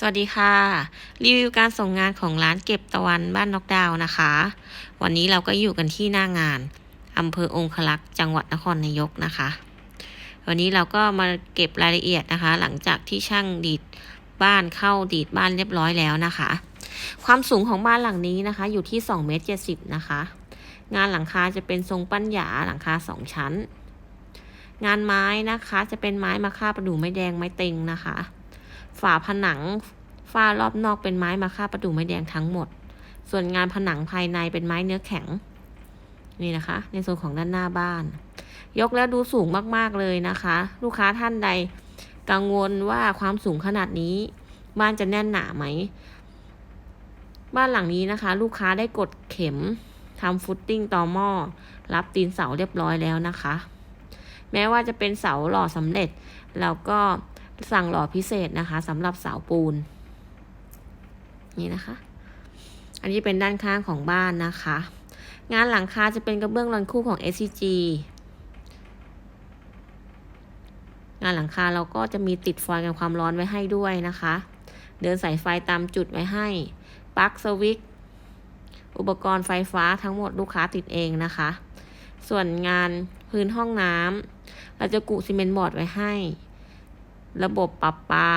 สวัสดีค่ะ รีวิวการส่งงานของร้านเก็บตะวันบ้านนกดาวนะคะ วันนี้เราก็อยู่กันที่หน้างานอำเภอองคลักษ์จังหวัดนครนายกนะคะ วันนี้เราก็มาเก็บรายละเอียดนะคะ หลังจากที่ช่างดีดบ้านเข้าดีดบ้านเรียบร้อยแล้วนะคะ ความสูงของบ้านหลังนี้นะคะ อยู่ที่2เมตร70นะคะ งานหลังคาจะเป็นทรงปั้นหยาหลังคาสองชั้น งานไม้นะคะจะเป็นไม้มะค่าประดู่ไม้แดงไม้เต็งนะคะ ฝาผนังฝ้ารอบนอกเป็นไม้มาค่าประดูไม้แดงทั้งหมด ส่วนงานผนังภายในเป็นไม้เนื้อแข็ง นี่นะคะ ในส่วนของด้านหน้าบ้าน ยกแล้วดูสูงมากๆเลยนะคะ ลูกค้าท่านใด กังวลว่าความสูงขนาดนี้ บ้านจะแน่นหนาไหม บ้านหลังนี้นะคะ ลูกค้าได้กดเข็มทำฟุตติ้งต่อหม้อ รับตีนเสาเรียบร้อยแล้วนะคะ แม้ว่าจะเป็นเสาหล่อสำเร็จ แล้วก็ สั่งหล่อพิเศษนะคะสำหรับเสาปูน นี่นะคะ อันนี้เป็นด้านข้างของบ้านนะคะ งานหลังคาจะเป็นกระเบื้องรอนคู่ของ SCG งานหลังคาเราก็จะมีติดฟอยล์กันความร้อนไว้ให้ด้วยนะคะ เดินสายไฟตามจุดไว้ให้ปลั๊กสวิตอุปกรณ์ไฟฟ้าทั้งหมดลูกค้าติดเองนะคะ ส่วนงานพื้นห้องน้ำเราจะกุซีเมนต์บอร์ดไว้ให้ ระบบปรับปา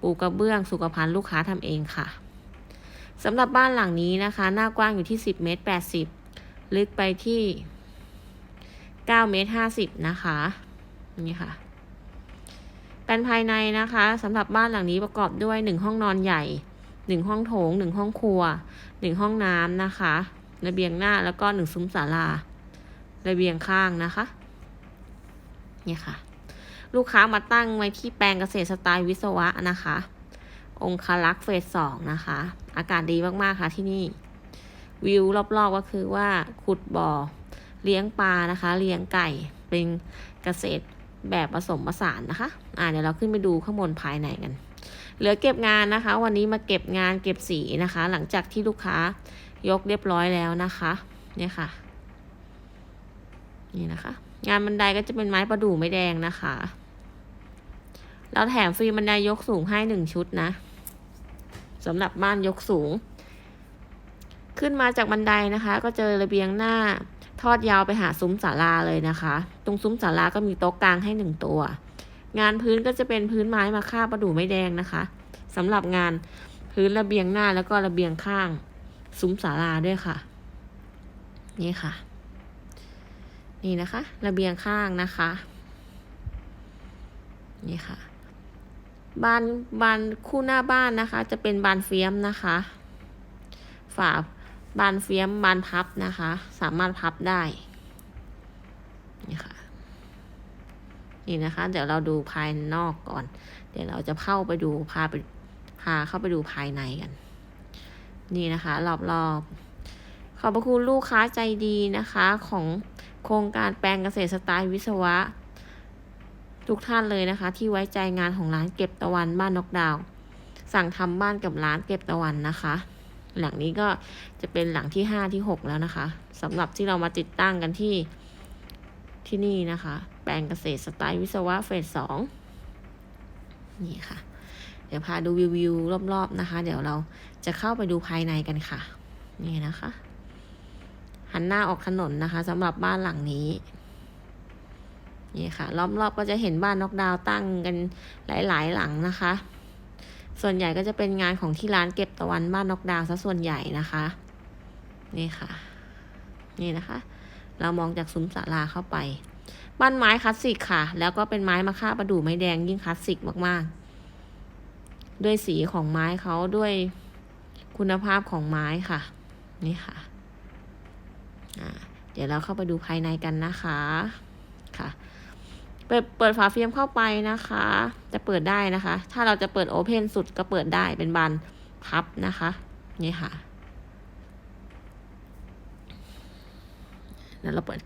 ปูกระเบื้องสุขภัณฑ์ลูกค้าทำเองค่ะสำหรับบ้านหลังนี้นะคะ หน้ากว้างอยู่ที่ 10 เมตร 80 ลึกไปที่ 9 เมตร 50 นะคะ นี่ค่ะแปลนภายในนะคะสำหรับบ้านหลังนี้ประกอบด้วย 1 ห้องนอนใหญ่ 1 ห้องโถง 1 ห้องครัว 1 ห้องน้ำนะคะระเบียงหน้าแล้วก็ 1 ซุ้มศาลาระเบียงข้างนะคะ นี่ค่ะ ลูกค้ามาตั้งไว้ที่แปลงเกษตรสไตล์วิศวะนะคะ องคารักษ์เฟสสองนะคะ อากาศดีมากๆค่ะที่นี่ วิวรอบๆก็คือว่าขุดบ่อ เลี้ยงปลานะคะ เลี้ยงไก่ เป็นเกษตรแบบผสมผสานนะคะ อ่าเดี๋ยวเราขึ้นไปดูข้างบนภายในกัน เหลือเก็บงานนะคะ วันนี้มาเก็บงานเก็บสีนะคะ หลังจากที่ลูกค้ายกเรียบร้อยแล้วนะคะ เนี่ยค่ะ นี่นะคะ งานบันไดก็จะเป็นไม้ประดู่ไม้แดงนะคะ เราแถมฟรีบันไดยกสูงให้หนึ่งชุดนะสำหรับบ้านยกสูง ขึ้นมาจากบันไดนะคะ ก็เจอระเบียงหน้าทอดยาวไปหาซุ้มศาลาเลยนะคะ ตรงซุ้มศาลาก็มีโต๊ะกลางให้หนึ่งตัว งานพื้นก็จะเป็นพื้นไม้มาค่าประดู่ไม้แดงนะคะสำหรับงานพื้นระเบียงหน้าแล้วก็ระเบียงข้าง ซุ้มศาลาด้วยค่ะ นี่ค่ะ นี่นะคะ ระเบียงข้างนะคะ นี่ค่ะ บานบานคู่หน้าบ้านนะคะ จะเป็นบานเฟียมนะคะ ฝาบานเฟียมบานพับนะคะ สามารถพับได้ นี่ค่ะ นี่นะคะ เดี๋ยวเราดูภายนอกก่อน เดี๋ยวเราจะเข้าไปดูพาไปพาเข้าไปดูภายในกัน นี่นะคะ รอบๆขอบพระคุณลูกค้าใจดีนะคะของ โครงการแปลงเกษตรสไตล์วิศวะ ทุกท่านเลยนะคะ ที่ไว้ใจงานของร้านเก็บตะวันบ้านนกดาว สั่งทำบ้านกับร้านเก็บตะวันนะคะ หลังนี้ก็จะเป็นหลังที่ห้าที่หกแล้วนะคะสำหรับที่เรามาติดตั้งกันที่ที่นี่นะคะ แปลงเกษตรสไตล์วิศวะเฟสสองนี่ค่ะ เดี๋ยวพาดูวิววิวรอบๆนะคะ เดี๋ยวเราจะเข้าไปดูภายในกันค่ะ นี่นะคะ หันหน้าออกถนนนะคะสำหรับบ้านหลังนี้ นี่ค่ะรอบๆก็จะเห็นบ้านนอกดาวตั้งกันหลาย ๆ หลังนะคะ ส่วนใหญ่ก็จะเป็นงานของที่ร้านเก็บตะวันบ้านนอกดาวซะส่วนใหญ่นะคะ นี่ค่ะ นี่นะคะ เรามองจากซุ้มศาลาเข้าไป บ้านไม้คลาสสิกค่ะ แล้วก็เป็นไม้มะค่าประดู่ไม้แดงยิ่งคลาสสิกมากๆ ด้วยสีของไม้เขาด้วยคุณภาพของไม้ค่ะ นี่ค่ะ ดี๋ยวเราเข้าไปดูภายในกันนะคะค่ะเปิดเปิดฝาเฟิล์มเข้าไปนะคะ จะเปิดได้นะคะ ถ้าเราจะเปิดโอเพนสุดก็เปิดได้เป็นบานพับนะคะ นี่ค่ะเดี๋ยวเราเปิด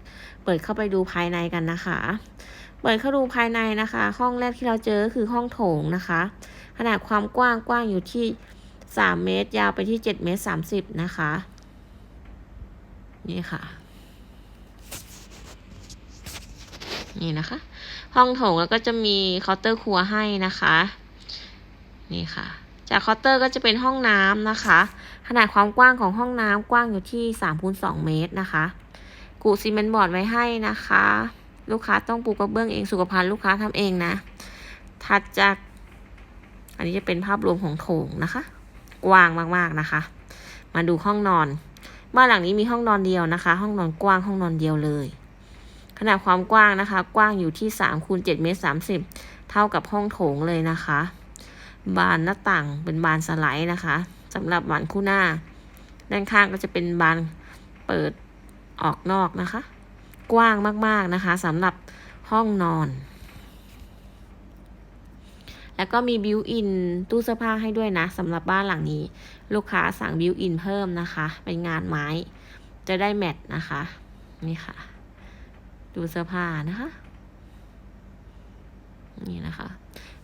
เปิดเข้าไปดูภายในกันนะคะ เปิดเข้าดูภายในนะคะ ห้องแรกที่เราเจอคือห้องโถงนะคะ ขนาดความกว้างกว้างอยู่ที่สามเมตร ยาวไปที่เจ็ดเมตรสามสิบนะคะ นี่ค่ะ นี่นะคะ ห้องโถงแล้วก็จะมีเคาน์เตอร์ครัวให้นะคะ นี่ค่ะ จากเคาน์เตอร์ก็จะเป็นห้องน้ำนะคะ ขนาดความกว้างของห้องน้ำกว้างอยู่ที่3คูณ2เมตรนะคะกูซีเมนต์บอร์ดไว้ให้นะคะ ลูกค้าต้องปูกระเบื้องเองสุขภัณฑ์ลูกค้าทำเองนะ ถัดจาก อันนี้จะเป็นภาพรวมของโถงนะคะ กว้างมากๆนะคะ มาดูห้องนอน บ้านหลังนี้มีห้องนอนเดียวนะคะ ห้องนอนกว้างห้องนอนเดียวเลย ขนาดความกว้างนะคะ กว้างอยู่ที่3คูณ7เมตร30 เท่ากับห้องโถงเลยนะคะ บานหน้าต่างเป็นบานสไลด์นะคะสำหรับบานคู่หน้า ด้านข้างก็จะเป็นบานเปิดออกนอกนะคะ กว้างมากๆนะคะสำหรับห้องนอน แล้วก็มีบิวอินตู้เสื้อผ้าให้ด้วยนะสำหรับบ้านหลังนี้ ลูกค้าสั่งบิวอินเพิ่มนะคะ เป็นงานไม้ จะได้แมทนะคะ นี่ค่ะ ดูเสื้อผ้านะคะ นี่นะคะ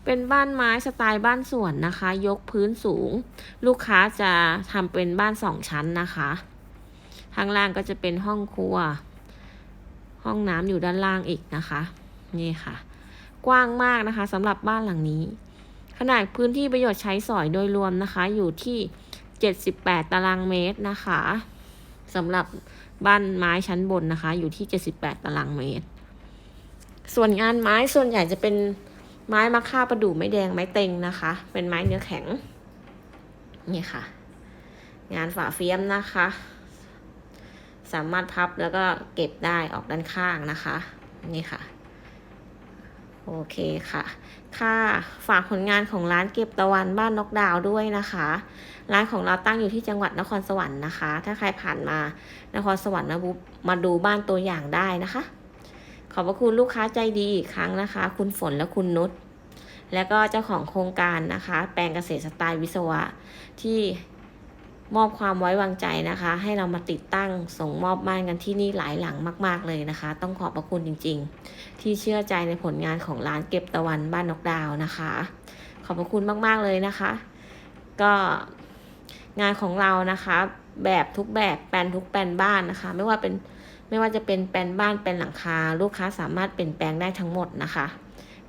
เป็นบ้านไม้สไตล์บ้านสวนนะคะ ยกพื้นสูง ลูกค้าจะทำเป็นบ้านสองชั้นนะคะข้างล่างก็จะเป็นห้องครัว ห้องน้ำอยู่ด้านล่างอีกนะคะ นี่ค่ะ กว้างมากนะคะสำหรับบ้านหลังนี้ ขนาดพื้นที่ประโยชน์ใช้สอยโดยรวมนะคะ อยู่ที่ 78 ตารางเมตรนะคะสำหรับ บ้านไม้ชั้นบนนะคะ อยู่ที่ 78 ตารางเมตร ส่วนงานไม้ส่วนใหญ่จะเป็นไม้มะค่าประดู่ไม้แดงไม้เต็งนะคะ เป็นไม้เนื้อแข็ง นี่ค่ะ งานฝาเฟียมนะคะ สามารถพับแล้วก็เก็บได้ออกด้านข้างนะคะ นี่ค่ะ โอเคค่ะ ค่ะ ฝากผลงานของร้านเก็บตะวันบ้านนกดาวด้วยนะคะ ร้านของเราตั้งอยู่ที่จังหวัดนครสวรรค์นะคะ ถ้าใครผ่านมานครสวรรค์มาบุมาดูบ้านตัวอย่างได้นะคะ ขอบพระคุณลูกค้าใจดีอีกครั้งนะคะ คุณฝนและคุณนุช และก็เจ้าของโครงการนะคะ แปลงเกษตรสไตล์วิศวะที่ มอบความไว้วางใจนะคะ ให้เรามาติดตั้งส่งมอบบ้านกันที่นี่หลายหลังมาก ๆ เลยนะคะ ต้องขอบพระคุณจริง ๆ ที่เชื่อใจในผลงานของร้านเก็บตะวันบ้านนกดาวนะคะ ขอบพระคุณมากๆเลยนะคะ ก็งานของเรานะคะ แบบทุกแบบแปลนทุกแปลนบ้านนะคะ ไม่ว่าเป็นไม่ว่าจะเป็นแปลนบ้านแปลนหลังคา ลูกค้าสามารถเปลี่ยนแปลงได้ทั้งหมดนะคะ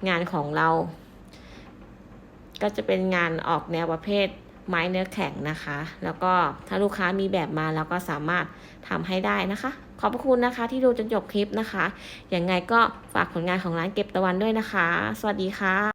งานของเรา ก็จะเป็นงานออกแนวประเภท ไม้เนื้อแข็งนะคะ แล้วก็ถ้าลูกค้ามีแบบมาเราก็สามารถทำให้ได้นะคะ ขอบพระคุณนะคะที่ดูจนจบคลิปนะคะ อย่างไงก็ฝากผลงานของร้านเก็บตะวันด้วยนะคะ สวัสดีค่ะ